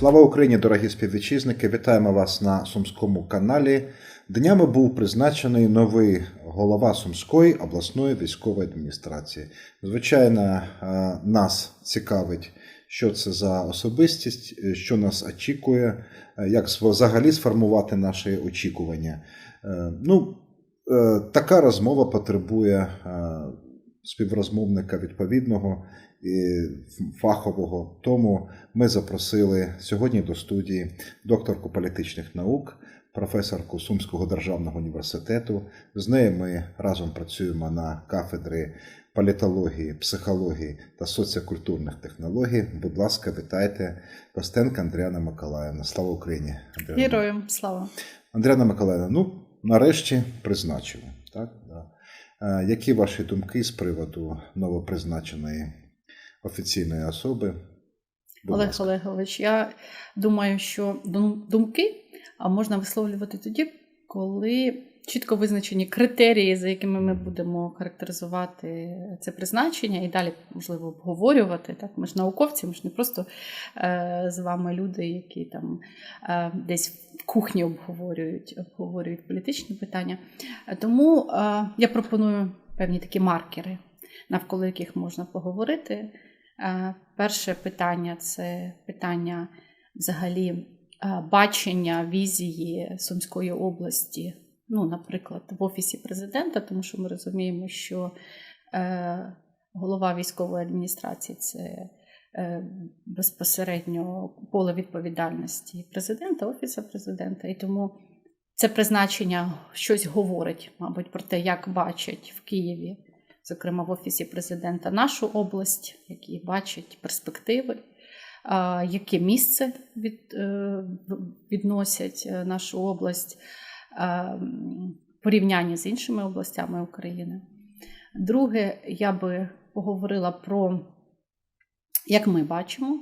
Слава Україні, дорогі співвітчизники! Вітаємо вас на Сумському каналі. Днями був призначений новий голова Сумської обласної військової адміністрації. Звичайно, е, нас цікавить, що це за особистість, е, що нас очікує, е, як взагалі сформувати наші очікування. Ну, така розмова потребує співрозмовника відповідного фахового. Тому ми запросили сьогодні до студії докторку політичних наук, професорку Сумського державного університету. З нею ми разом працюємо на кафедрі політології, психології та соціокультурних технологій. Будь ласка, вітайте Костенка Андріана Миколаївна. Слава Україні! Андріана. Героям слава. Андріана Миколаївна, ну нарешті призначили. Так? Да. Е, Які ваші думки з приводу новопризначеної офіційної особи? Будь Олег ласка. Олегович, я думаю, що думки можна висловлювати тоді, коли чітко визначені критерії, за якими ми будемо характеризувати це призначення, і далі можливо обговорювати. Так, ми ж науковці, ми ж не просто е, з вами люди, які там е, десь в кухні обговорюють, обговорюють політичні питання. Тому е, я пропоную певні такі маркери, навколо яких можна поговорити. Е, Перше питання це питання взагалі е, бачення візії Сумської області, ну, наприклад, в Офісі президента, тому що ми розуміємо, що е, голова військової адміністрації це безпосередньо поле відповідальності президента, Офісу президента. І тому це призначення щось говорить, мабуть, про те, як бачать в Києві зокрема в Офісі президента, нашу область, які бачать перспективи, яке місце від, е, відносять е, нашу область в порівнянні з іншими областями України. Друге, я би поговорила про, як ми бачимо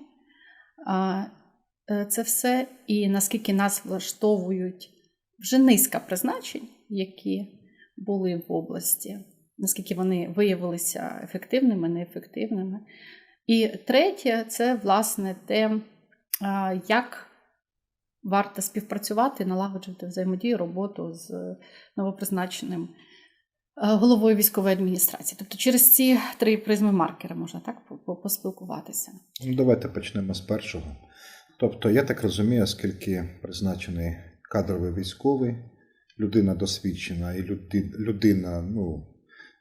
е, це все, і наскільки нас влаштовують вже низка призначень, які були в області наскільки вони виявилися ефективними, неефективними. І третє це, власне, те, як варто співпрацювати, налагоджувати взаємодію, роботу з новопризначеним головою військової адміністрації. Тобто через ці три призми маркери можна так по- по- поспілкуватися. Ну, давайте почнемо з першого. Тобто, я так розумію, оскільки призначений кадровий військовий, людина досвідчена і людина, ну.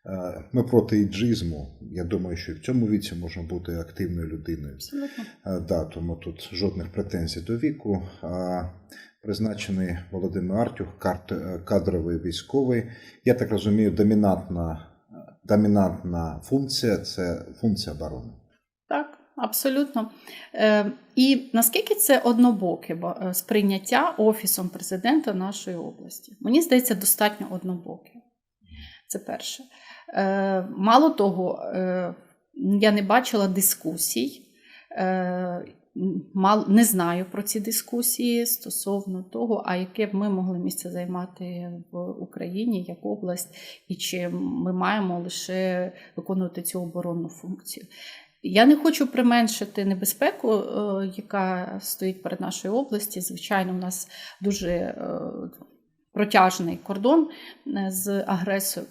Е, Ми проти іджизму. Я думаю, що і в цьому віці можна бути активною людиною. Абсолютно. Е, Да, тому тут жодних претензій до віку. Призначений Володимир Артюх, е, кадровий військовий. Я так розумію, домінантна, домінантна функція це функція оборони. Так, абсолютно. І наскільки це однобоке сприйняття Офісом президента нашої області? Мені здається, достатньо однобоке. Це перше. Е, мало того, е, я не бачила дискусій. Е, не знаю про ці дискусії стосовно того, а яке б ми могли місце займати в Україні як область, і чи ми маємо лише виконувати цю оборонну функцію. Я не хочу применшити небезпеку, яка стоїть перед нашою області. Звичайно, у нас дуже протяжний кордон е, з агресором,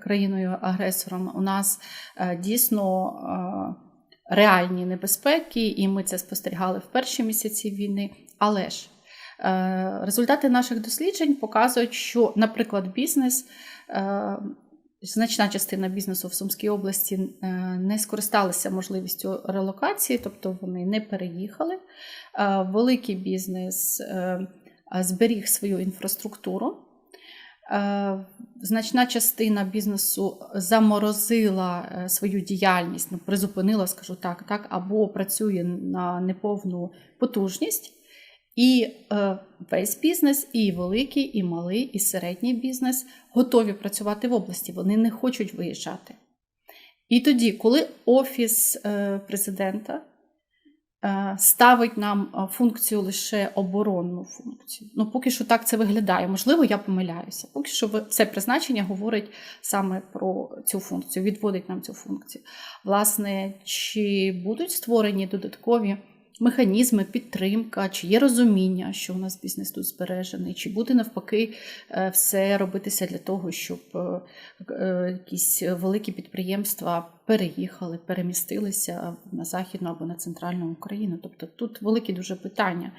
країною, агресором. У нас е, дійсно е, реальні небезпеки, і ми це спостерігали в перші місяці війни. Але ж результати наших досліджень показують, що, наприклад, бізнес. Значна частина бізнесу в Сумській області не скористалися можливістю релокації, тобто вони не переїхали. Великий бізнес зберіг свою інфраструктуру. Е, Значна частина бізнесу заморозила е, свою діяльність, ну, призупинила, скажу так, так, або працює на неповну потужність. І е, весь бізнес, і великий, і малий, і середній бізнес готові працювати в області. Вони не хочуть виїжджати. І тоді, коли Офіс е, президента е, ставить нам е, функцію лише оборонну функцію, ну поки що так це виглядає. Можливо, я помиляюся. Поки що це призначення говорить саме про цю функцію, відводить нам цю функцію. Власне, чи будуть створені додаткові механізми, підтримка, чи є розуміння, що у нас бізнес тут збережений, чи буде навпаки е, все робитися для того, щоб е, е, якісь великі підприємства переїхали, перемістилися на західну або на центральну Україну. Тобто тут великі дуже питання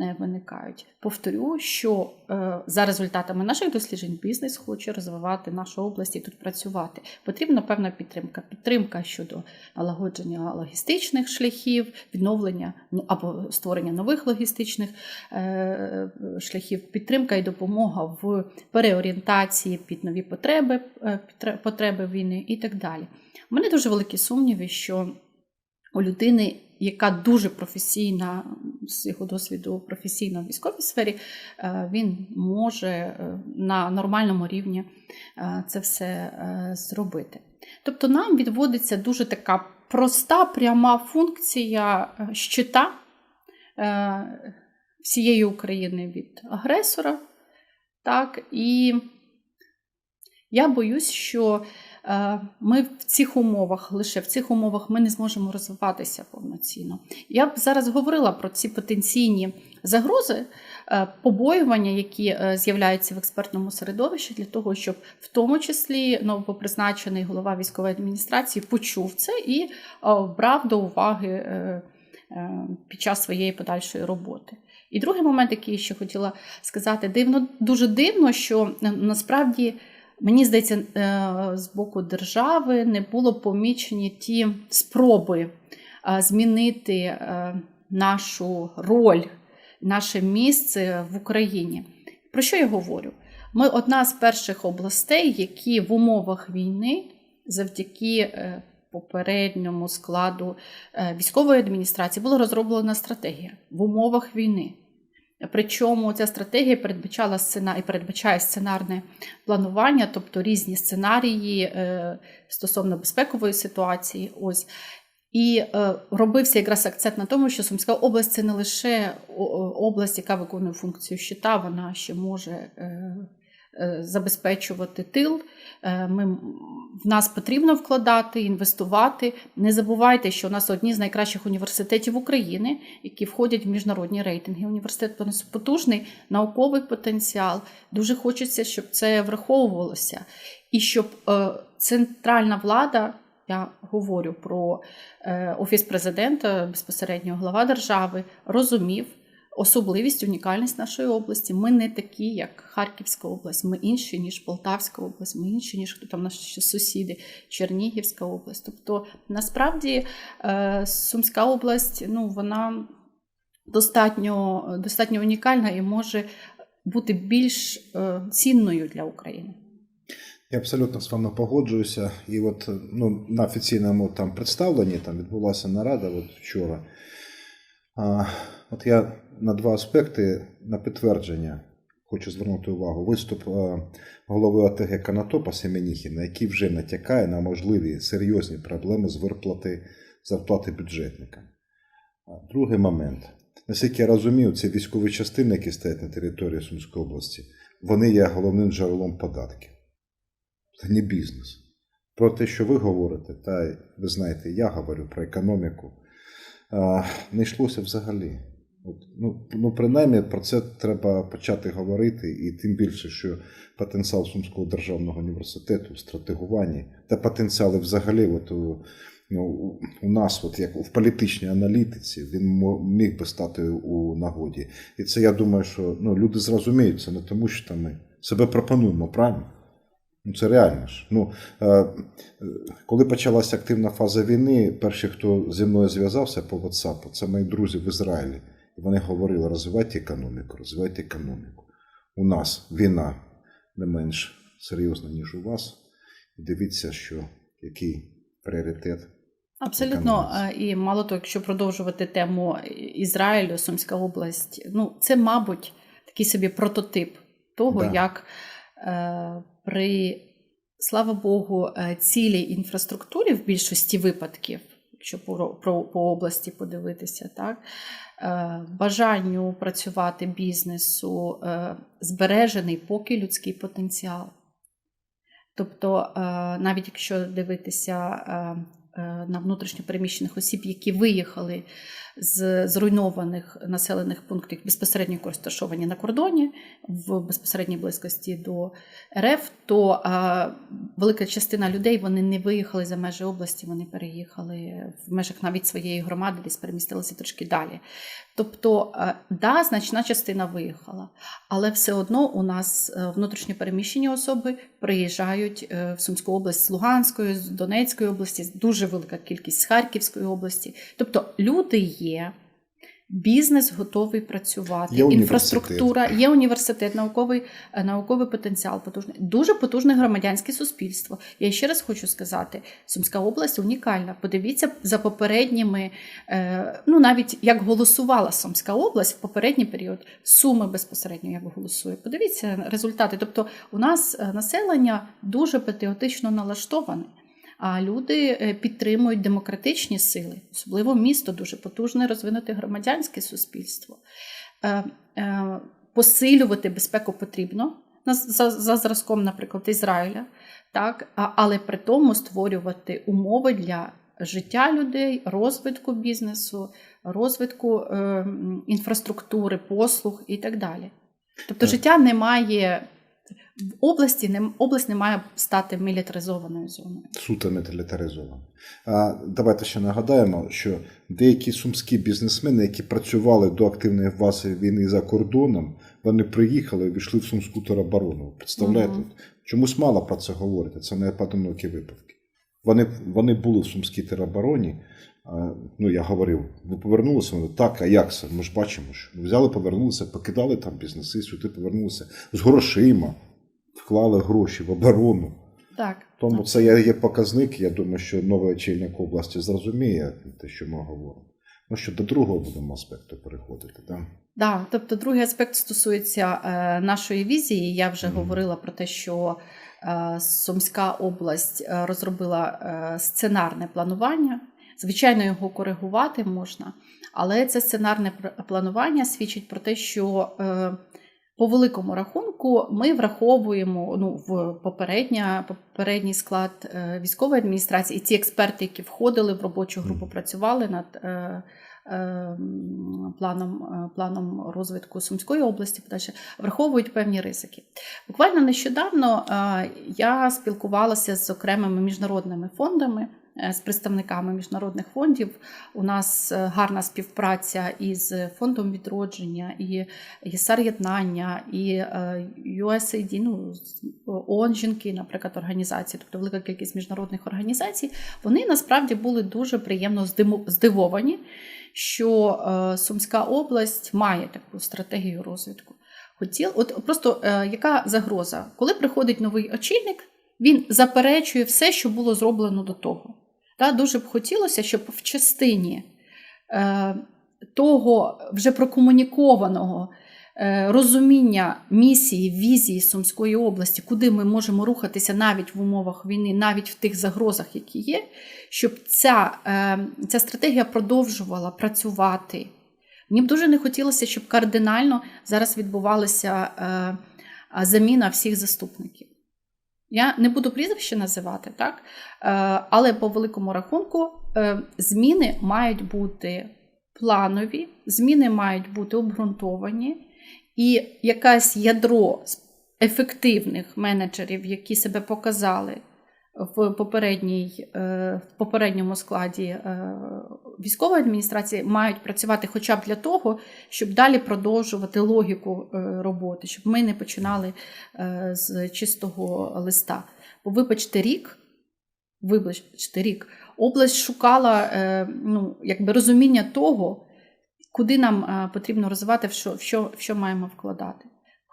е, виникають. Повторю, що е, за результатами наших досліджень бізнес хоче розвивати нашу область і тут працювати. Потрібна певна підтримка. Підтримка щодо налагодження логістичних шляхів, відновлення ну, або створення нових логістичних е, шляхів, підтримка і допомога в переорієнтації під нові потреби, потреби війни і так далі. У мене дуже великі сумніви, що у людини, яка дуже професійна, з його досвіду професійно в військовій сфері, е, він може е, на нормальному рівні е, це все зробити. Тобто нам відводиться дуже така проста, пряма функція щита всієї України від агресора. Так, і я боюсь, що ми в цих умовах, лише в цих умовах, ми не зможемо розвиватися повноцінно. Я б зараз говорила про ці потенційні загрози, е, побоювання, які е, з'являються в експертному середовищі, для того, щоб в тому числі новопризначений голова військової адміністрації почув це і е, брав до уваги е, е, під час своєї подальшої роботи. І другий момент, який я ще хотіла сказати, дивно, дуже дивно, що е, насправді. Мені здається, е, з боку держави не було помічені ті спроби е, змінити е, нашу роль, наше місце в Україні. Про що я говорю? Ми одна з перших областей, які в умовах війни завдяки попередньому складу військової адміністрації була розроблена стратегія в умовах війни. Причому ця стратегія передбачала сцена і передбачає сценарне планування, тобто різні сценарії е, стосовно безпекової ситуації. Ось. І е, робився якраз акцент на тому, що Сумська область це не лише область, яка виконує функцію щита, вона ще може е, забезпечувати тил. Ми, в нас потрібно вкладати, інвестувати. Не забувайте, що у нас одні з найкращих університетів України, які входять в міжнародні рейтинги. Університет потужний науковий потенціал. Дуже хочеться, щоб це враховувалося. І щоб е, центральна влада, я говорю про е, офіс президента, безпосередньо глава держави, розумів особливість, унікальність нашої області. Ми не такі, як Харківська область, ми інші, ніж Полтавська область, ми інші, ніж хто там наші сусіди, Чернігівська область. Тобто, насправді, е, Сумська область, ну, вона достатньо, достатньо унікальна і може бути більш е, цінною для України. Я абсолютно з вами погоджуюся. І от ну, на офіційному там представленні там відбулася нарада от вчора. А, от я на два аспекти на підтвердження хочу звернути увагу. Виступ голови ОТГ Канатопа Семеніхіна, який вже натякає на можливі серйозні проблеми з виплати зарплати бюджетника. Другий момент. Наскільки я розумію, це військові частини, які стоять на території Сумської області, вони є головним джерелом податків. Це не бізнес. Про те, що ви говорите, та ви знаєте, я говорю про економіку, не йшлося взагалі. Ну, ну, принаймні про це треба почати говорити, і тим більше, що потенціал Сумського державного університету в стратегуванні та потенціали взагалі, от у, ну, у- нас, от як в політичній аналітиці, він міг би стати у нагоді. І це я думаю, що ну, люди зрозуміють це не тому, що там ми себе пропонуємо, правильно? Ну, це реально ж. Ну, е, коли почалася активна фаза війни, перші, хто зі мною зв'язався по WhatsApp, це мої друзі в Ізраїлі. Вони говорили: розвивайте економіку, розвивайте економіку. У нас війна не менш серйозна, ніж у вас. І дивіться, що який пріоритет. Абсолютно, і мало того, якщо продовжувати тему Ізраїлю, Сумська область, ну це, мабуть, такий собі прототип того, Да. як е, при, слава Богу, е, цілій інфраструктурі в більшості випадків, якщо по, про, по області подивитися, так, бажанню працювати бізнесу, е, збережений поки людський потенціал. Тобто, е, навіть якщо дивитися е, е, на внутрішньопереміщених осіб, які виїхали з зруйнованих населених пунктів, безпосередньо які розташовані на кордоні в безпосередній близькості до РФ, то е, велика частина людей вони не виїхали за межі області, вони переїхали в межах навіть своєї громади, десь перемістилися трошки далі. Тобто, е, да, значна частина виїхала, але все одно у нас е, внутрішньопереміщені особи приїжджають е, в Сумську область з Луганської, з Донецької області, дуже велика кількість з Харківської області. Тобто люди є. Бізнес готовий працювати, Є інфраструктура, є університет, науковий, е, науковий потенціал потужний, дуже потужне громадянське суспільство. Я ще раз хочу сказати: Сумська область унікальна. Подивіться за попередніми, е, ну навіть як голосувала Сумська область в попередній період, суми безпосередньо як голосує. Подивіться результати. Тобто, у нас е, населення дуже патріотично налаштоване. А люди е, підтримують демократичні сили, особливо місто, дуже потужне розвинуте громадянське суспільство. Е, е, Посилювати безпеку потрібно за, за зразком, наприклад, Ізраїля, так? але при тому створювати умови для життя людей, розвитку бізнесу, розвитку е, інфраструктури, послуг і так далі. Тобто життя не має в області, не, область не має стати мілітаризованою зоною. суто мілітаризовано. А давайте ще нагадаємо, що деякі сумські бізнесмени, які працювали до активної фази війни за кордоном, вони приїхали і війшли в сумську тероборону. Представляєте? Мгм. Чомусь мало про це говорити. Це не поодинокі випадки. Вони, вони були в сумській теробороні. Ну, я говорив, ви повернулися? Вони так, а як це? Ми ж бачимо, що взяли, повернулися, покидали там бізнеси, сюди повернулися з грошима, вклали гроші в оборону. Так. Тому це є, показник. Я думаю, що новий очільник області зрозуміє те, що ми говоримо. Ну що до другого будемо аспекту переходити. Да? Да, тобто другий аспект стосується е, нашої візії. Я вже Мгм. говорила про те, що е, Сумська область е, розробила е, сценарне планування. Звичайно, його коригувати можна, але це сценарне планування свідчить про те, що е, по великому рахунку ми враховуємо ну, в попередня, попередній склад е, військової адміністрації і ті експерти, які входили в робочу групу, працювали над е, е, планом, е, планом розвитку Сумської області, подальше враховують певні ризики. Буквально нещодавно е, я спілкувалася з окремими міжнародними фондами. Е, З представниками міжнародних фондів у нас е, гарна співпраця із фондом відродження, і єднання, і е, USAID, ну ООН жінки, наприклад, організації, тобто велика кількість міжнародних організацій. Вони насправді були дуже приємно здивовані, що е, Сумська область має таку стратегію розвитку. Хотіл, от просто е, яка загроза? Коли приходить новий очільник, він заперечує все, що було зроблено до того. Та, дуже б хотілося, щоб в частині е, того вже прокомунікованого е, розуміння місії, візії Сумської області, куди ми можемо рухатися навіть в умовах війни, навіть в тих загрозах, які є, щоб ця, е, ця стратегія продовжувала працювати. Мені б дуже не хотілося, щоб кардинально зараз відбувалася заміна всіх заступників. Я не буду прізвище називати, так? Е, але по великому рахунку е, зміни мають бути планові, зміни мають бути обґрунтовані, і якесь ядро ефективних менеджерів, які себе показали в, попередній, е, в попередньому складі е, військової адміністрації, мають працювати хоча б для того, щоб далі продовжувати логіку е, роботи, щоб ми не починали з чистого листа. Бо, вибачте, рік, вибачте, рік, область шукала ну, якби розуміння того, куди нам потрібно розвивати, в що, в, що, в що маємо вкладати.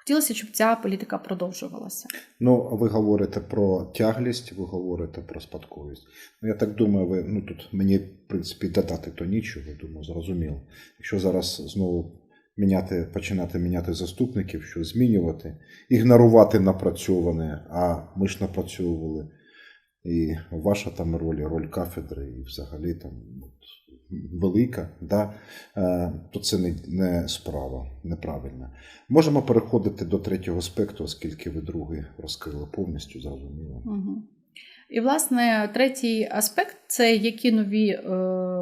Хотілося, щоб ця політика продовжувалася. Ну, ви говорите про тяглість, ви говорите про спадковість. Ну, я так думаю, ви ну тут мені, в принципі, додати то нічого, думаю, зрозуміло. Якщо зараз знову міняти, починати міняти заступників, що змінювати, ігнорувати напрацьоване, а ми ж напрацьовували. І ваша там роль, роль кафедри, і взагалі там от, велика, да, е, то це не, не справа неправильна. Можемо переходити до третього аспекту, оскільки ви другий розкрили повністю, зрозуміло. Угу. І, власне, третій аспект це які нові е,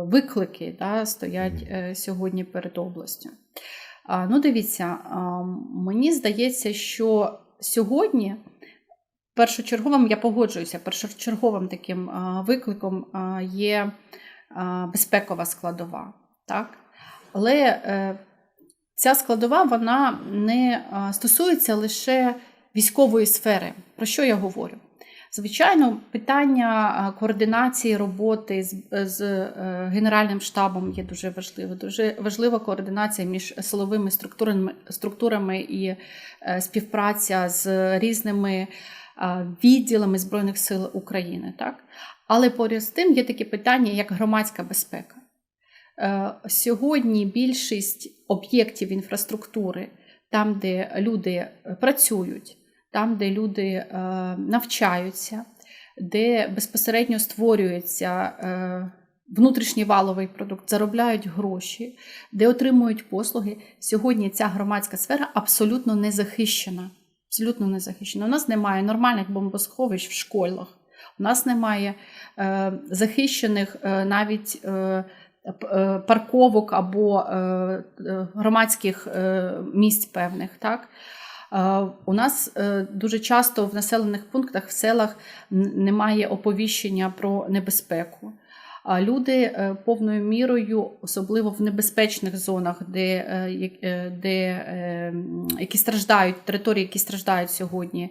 виклики да, стоять е, сьогодні перед областю. А, ну, дивіться, а, мені здається, що сьогодні першочерговим, я погоджуюся, першочерговим таким а, викликом а, є безпекова складова. Так? Але е, ця складова вона не стосується лише військової сфери. Про що я говорю? Звичайно, питання координації роботи з, з е, Генеральним штабом є дуже важливо. Дуже важлива координація між силовими структурами, структурами і е, співпраця з різними відділами Збройних сил України. Так? Але поряд з тим є такі питання, як громадська безпека. Е, Сьогодні більшість об'єктів інфраструктури, там, де люди працюють, там, де люди е, навчаються, де безпосередньо створюється е, внутрішній валовий продукт, заробляють гроші, де отримують послуги. Сьогодні ця громадська сфера абсолютно не захищена. Абсолютно не захищена. У нас немає нормальних бомбосховищ в школах. У нас немає е, захищених е, навіть е, парковок або громадських місць певних. Так? У нас дуже часто в населених пунктах, в селах немає оповіщення про небезпеку. А люди е, повною мірою, особливо в небезпечних зонах, де, е, е, де які страждають, території, які страждають сьогодні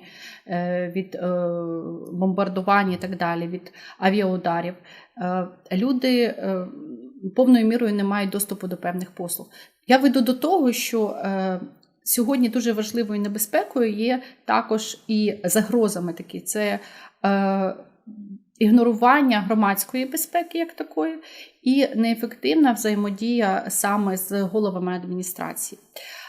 від бомбардувань і так далі, від авіаударів, люди повною мірою не мають доступу до певних послуг. Я веду до того, що сьогодні дуже важливою небезпекою є також і загрозами такі. Це ігнорування громадської безпеки як такої, і неефективна взаємодія саме з головами адміністрації.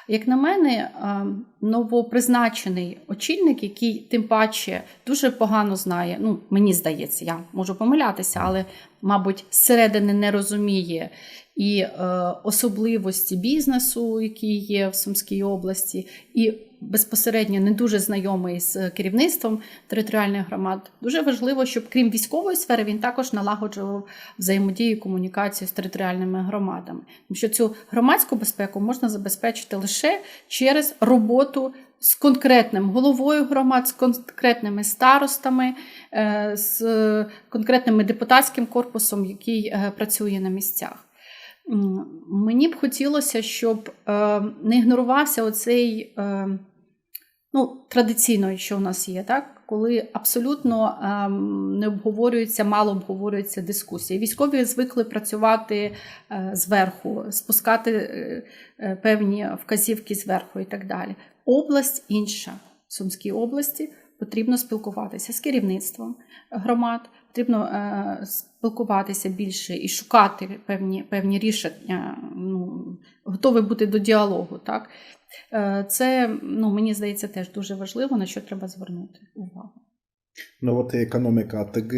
Як на мене, е, новопризначений очільник, який тим паче дуже погано знає, ну мені здається, я можу помилятися, але, мабуть, зсередини не розуміє і е, особливості бізнесу, які є в Сумській області, і безпосередньо не дуже знайомий з керівництвом територіальних громад. Дуже важливо, щоб крім військової сфери, він також налагоджував взаємодію і комунікацію з територіальними громадами. Тому що цю громадську безпеку можна забезпечити лише через роботу. З конкретним головою громад, з конкретними старостами, е, з конкретним депутатським корпусом, який е, працює на місцях. Мені б хотілося, щоб е, не ігнорувався оцей ну, традиційно, що в нас є, так? коли абсолютно ем, не обговорюється, мало обговорюється дискусії. Військові звикли працювати е, зверху, спускати е, е, певні вказівки зверху і так далі. Область інша. В Сумській області потрібно спілкуватися з керівництвом громад, потрібно е, спілкуватися більше і шукати певні, певні рішення, ну, готові бути до діалогу. Так? Е, Це, ну, мені здається, теж дуже важливо, на що треба звернути увагу. Ну, от економіка АТГ,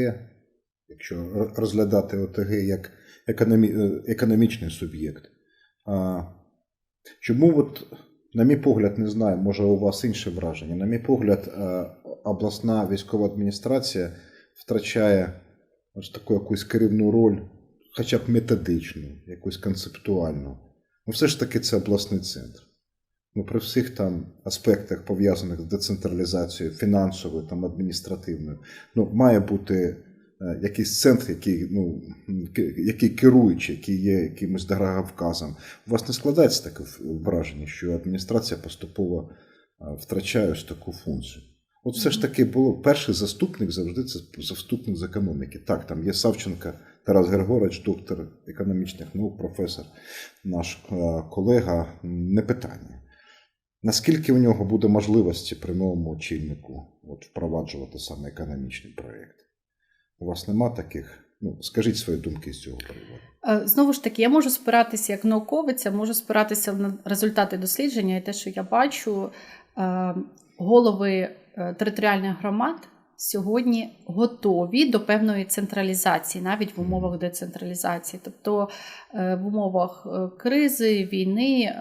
якщо розглядати ОТГ як економі... е, економічний суб'єкт. А, чому, от, на мій погляд, не знаю, може у вас інше враження. На мій погляд, е, обласна військова адміністрація втрачає ось таку якусь керівну роль, хоча б методичну, якусь концептуальну. Ну, все ж таки, це обласний центр. Ну, при всіх там аспектах, пов'язаних з децентралізацією, фінансовою, там, адміністративною, ну, має бути е, якийсь центр, який, ну, який керуючий, який є якимось дороговказом. У вас не складається таке враження, що адміністрація поступово е, втрачає ось таку функцію. От все ж таки було перший заступник завжди це заступник з економіки. Так, там є Савченка Тарас Григорович, доктор економічних наук, професор, наш е, колега, не питання. Наскільки у нього буде можливості при новому очільнику от, впроваджувати саме економічний проєкт? У вас нема таких? Ну, скажіть свої думки з цього приводу. Е, Знову ж таки, я можу спиратися як науковиця, можу спиратися на результати дослідження і те, що я бачу, е, голови е, територіальних громад сьогодні готові до певної централізації, навіть в умовах децентралізації. Тобто в умовах кризи, війни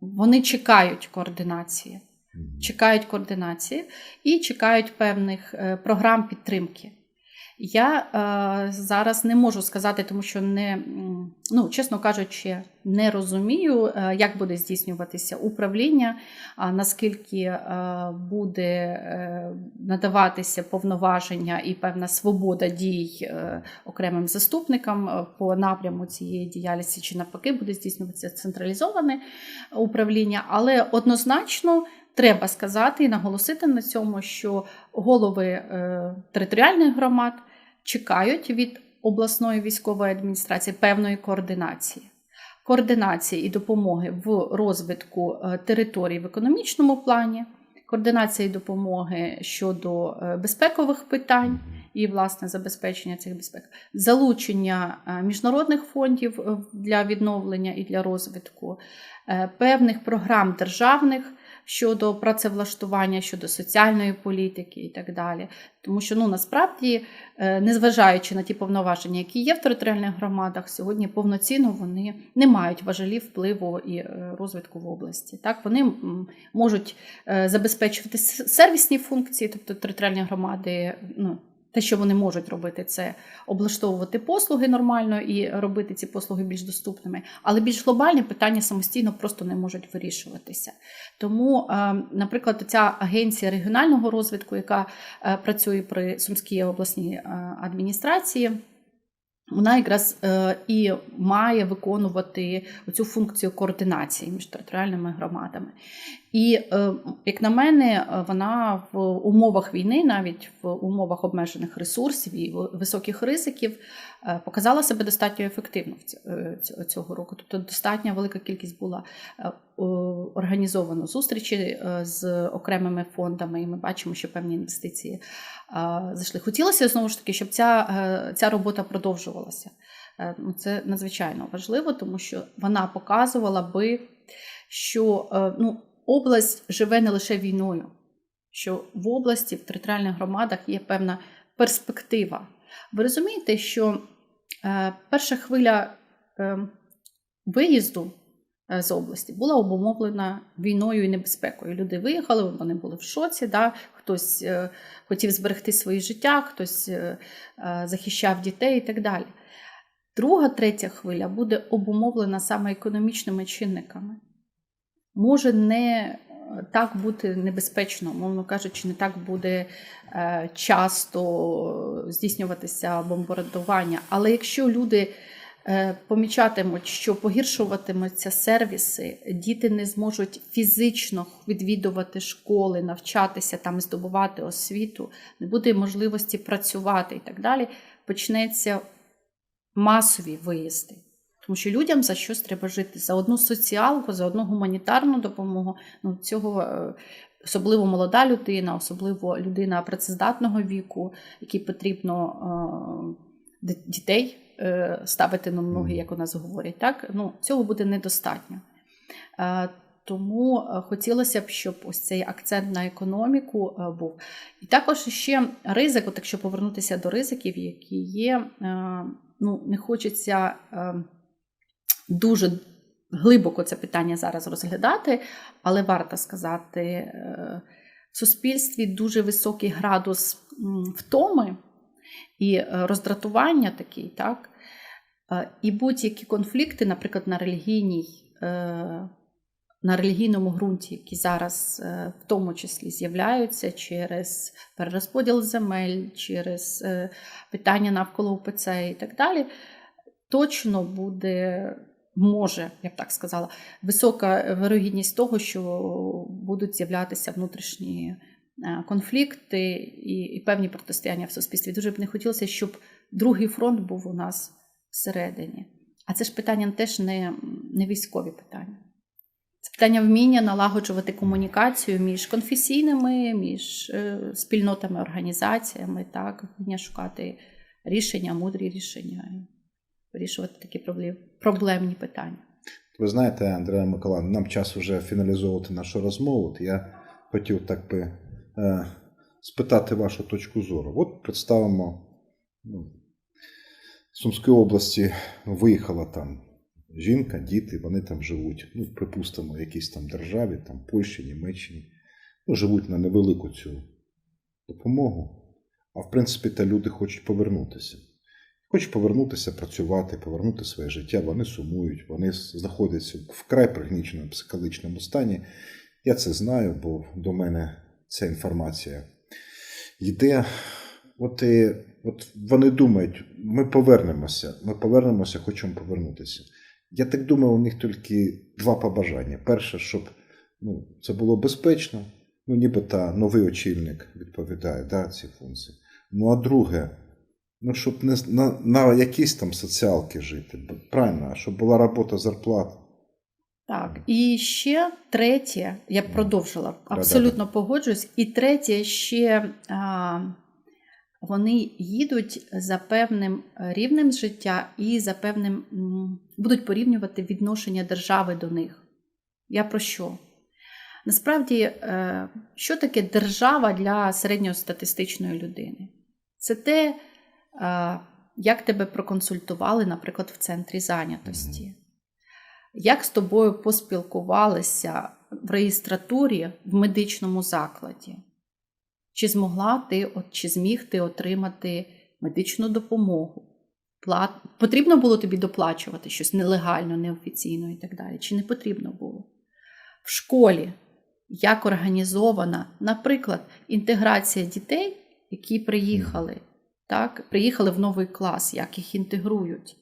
вони чекають координації. Чекають координації і чекають певних е, програм підтримки. Я е, зараз не можу сказати, тому що не, ну, чесно кажучи, не розумію, е, як буде здійснюватися управління, а наскільки е, буде е, надаватися повноваження і певна свобода дій е, окремим заступникам е, по напряму цієї діяльності, чи навпаки буде здійснюватися централізоване управління, але однозначно. Треба сказати і наголосити на цьому, що голови е, територіальних громад чекають від обласної військової адміністрації певної координації. Координації і допомоги в розвитку е, територій в економічному плані, координації і допомоги щодо е, безпекових питань і власне забезпечення цих безпек, залучення міжнародних фондів для відновлення і для розвитку, певних програм державних щодо працевлаштування, щодо соціальної політики і так далі. Тому що ну насправді, е, незважаючи на ті повноваження, які є в територіальних громадах, сьогодні повноцінно вони не мають важелі впливу і е, розвитку в області. Так вони можуть е, забезпечувати сервісні функції, тобто територіальні громади. Ну, те, що вони можуть робити, це облаштовувати послуги нормально і робити ці послуги більш доступними, але більш глобальні питання самостійно просто не можуть вирішуватися. Тому, е, наприклад, ця агенція регіонального розвитку, яка е, працює при Сумській обласній е, адміністрації, вона якраз і має виконувати цю функцію координації між територіальними громадами. І, е, як на мене, е, вона в умовах війни, навіть в умовах обмежених ресурсів і високих ризиків, е, показала себе достатньо ефективно цього року. Тобто достатньо велика кількість була організовано зустрічі з окремими фондами, і ми бачимо, що певні інвестиції зайшли. Хотілося знову ж таки, щоб ця, ця робота продовжувалася. Ну, Це надзвичайно важливо, тому що вона показувала би, що ну, область живе не лише війною, що в області, в територіальних громадах є певна перспектива. Ви розумієте, що е, перша хвиля е, виїзду е, з області була обумовлена війною і небезпекою. Люди виїхали, вони були в шоці. Да? Хтось хотів зберегти своє життя, хтось захищав дітей і так далі. Друга, третя хвиля буде обумовлена саме економічними чинниками. Може не е, так бути небезпечно, мовно кажучи, не так буде е, часто здійснюватися бомбардування. Але якщо люди е, помічатимуть, що погіршуватимуться сервіси, діти не зможуть фізично відвідувати школи, навчатися там, здобувати освіту, не буде можливості працювати і так далі, почнеться масові виїзди. Тому що людям за щось треба жити за одну соціалку, за одну гуманітарну допомогу. Ну, цього е, особливо молода людина, особливо людина працездатного віку, якій потрібно е, дітей е, ставити на ноги, як у нас говорять. Так? Ну, цього буде недостатньо. Е, Тому е, хотілося б, щоб ось цей акцент на економіку е, був. І також ще ризик, от якщо повернутися до ризиків, які є, е, ну, не хочеться е, дуже глибоко це питання зараз розглядати, але варто сказати, е, в суспільстві дуже високий градус втоми і е, роздратування такий, так? Е, І будь-які конфлікти, наприклад, на релігійній. На релігійному ґрунті, які зараз в тому числі з'являються через перерозподіл земель, через питання навколо УПЦ і так далі, точно буде, може, я б так сказала, висока вирогідність того, що будуть з'являтися внутрішні е, конфлікти і, і певні протистояння в суспільстві. Дуже б не хотілося, щоб другий фронт був у нас всередині. А це ж питання теж не, не військові питання. Це питання вміння налагоджувати комунікацію між конфесійними, між е, спільнотами, організаціями, так, вміння шукати рішення, мудрі рішення, вирішувати такі проблемні питання. Ви знаєте, Андреа Миколаївна, нам час вже фіналізовувати нашу розмову. От я хотів так би е, спитати вашу точку зору. От представимо, ну, з Сумської області виїхала там жінка, діти, вони там живуть. Ну, припустимо, в якійсь там державі, там Польщі, Німеччині. Ну, живуть на невелику цю допомогу. А в принципі, та люди хочуть повернутися. Хочуть повернутися, працювати, повернути своє життя, вони сумують, вони знаходяться в вкрай пригніченому психологічному стані. Я це знаю, бо до мене ця інформація йде. От, і, от вони думають, ми повернемося, ми повернемося, хочемо повернутися. Я так думаю, у них тільки два побажання. Перше, щоб ну, це було безпечно, ну, ніби та новий очільник відповідає да, ці функції. Ну, а друге, ну, щоб не на, на якісь там соціалки жити. Правильно, щоб була робота зарплата. Так, і ще третє, я б продовжила, абсолютно погоджуюсь. І третє, ще а, вони їдуть за певним рівнем життя і за певним будуть порівнювати відношення держави до них. Я про що? Насправді, е, що таке держава для середньостатистичної людини? Це те, як тебе проконсультували, наприклад, в центрі зайнятості. Як з тобою поспілкувалися в реєстратурі в медичному закладі? Чи змогла ти, от, чи зміг ти отримати медичну допомогу? Плат... Потрібно було тобі доплачувати щось нелегально, неофіційно і так далі? Чи не потрібно було? В школі як організована, наприклад, інтеграція дітей, які приїхали, так, приїхали в новий клас, як їх інтегрують,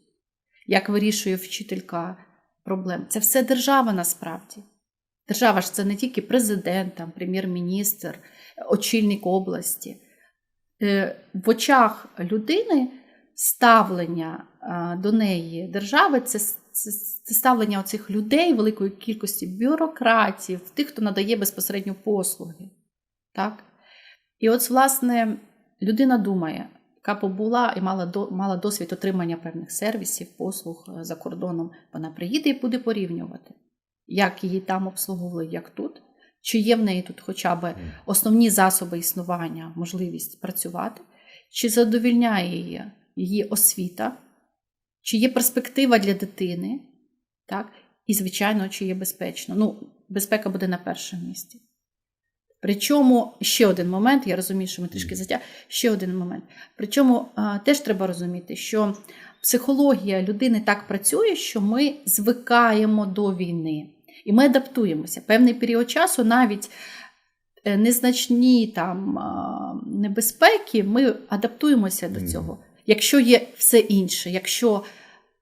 як вирішує вчителька проблем. Це все держава насправді. Держава ж це не тільки президент, там, прем'єр-міністр, очільник області. Е, В очах людини ставлення до неї держави це, це, це ставлення оцих людей, великої кількості бюрократів, тих, хто надає безпосередньо послуги. Так? І от, власне, людина думає, яка побула і мала, до, мала досвід отримання певних сервісів, послуг е, за кордоном, вона приїде і буде порівнювати, як її там обслуговували, як тут, чи є в неї тут хоча б основні засоби існування, можливість працювати, чи задовільняє її її освіта, чи є перспектива для дитини, так? і, звичайно, чи є безпечно. Ну, безпека буде на першому місці. Причому ще один момент, я розумію, що ми трішки затя. Ще один момент. Причому теж треба розуміти, що психологія людини так працює, що ми звикаємо до війни. І ми адаптуємося. Певний період часу навіть е, незначні там небезпеки, ми адаптуємося до цього. Якщо є все інше, якщо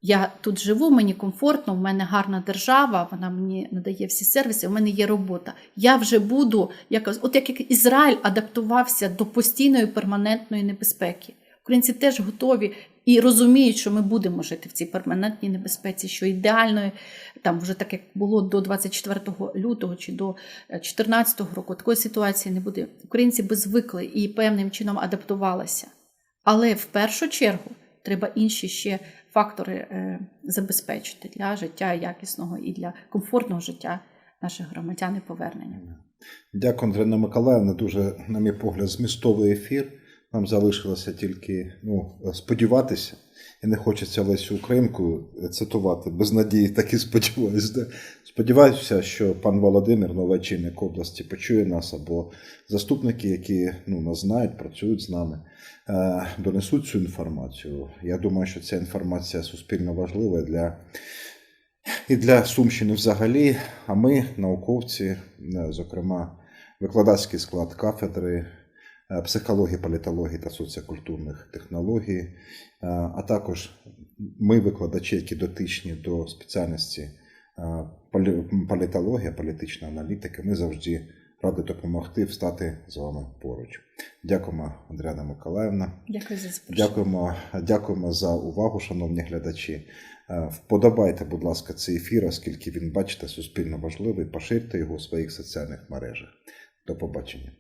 я тут живу, мені комфортно, в мене гарна держава, вона мені надає всі сервіси, у мене є робота. Я вже буду якось, от як Ізраїль адаптувався до постійної перманентної небезпеки. Українці теж готові і розуміють, що ми будемо жити в цій перманентній небезпеці, що ідеальної, там вже так як було до 24 лютого чи до 2014 року, такої ситуації не буде. Українці би звикли і певним чином адаптувалися. Але в першу чергу треба інші ще фактори е, забезпечити для життя якісного і для комфортного життя наших громадян і повернення. Дякую, Андріана Миколаївна. Дуже, на мій погляд, змістовий ефір. Нам залишилося тільки ну, сподіватися. І не хочеться Лесю Українку цитувати без надії, так і сподіваюся. Сподіваюся, що пан Володимир, новий очільник області, почує нас, або заступники, які ну, нас знають, працюють з нами, е, донесуть цю інформацію. Я думаю, що ця інформація суспільно важлива для і для Сумщини взагалі. А ми, науковці, е, зокрема, викладацький склад кафедри психології, політології та соціокультурних технологій, е, а також ми, викладачі, які дотичні до спеціальності е, полі- політологія, політична аналітика, ми завжди раді допомогти встати з вами поруч. Дякуємо, Андріана Миколаївна. Дякую за запрошення. Дякуємо, дякуємо за увагу, шановні глядачі. Е, Вподобайте, будь ласка, цей ефір, оскільки він, бачите, суспільно важливий. Поширте його у своїх соціальних мережах. До побачення.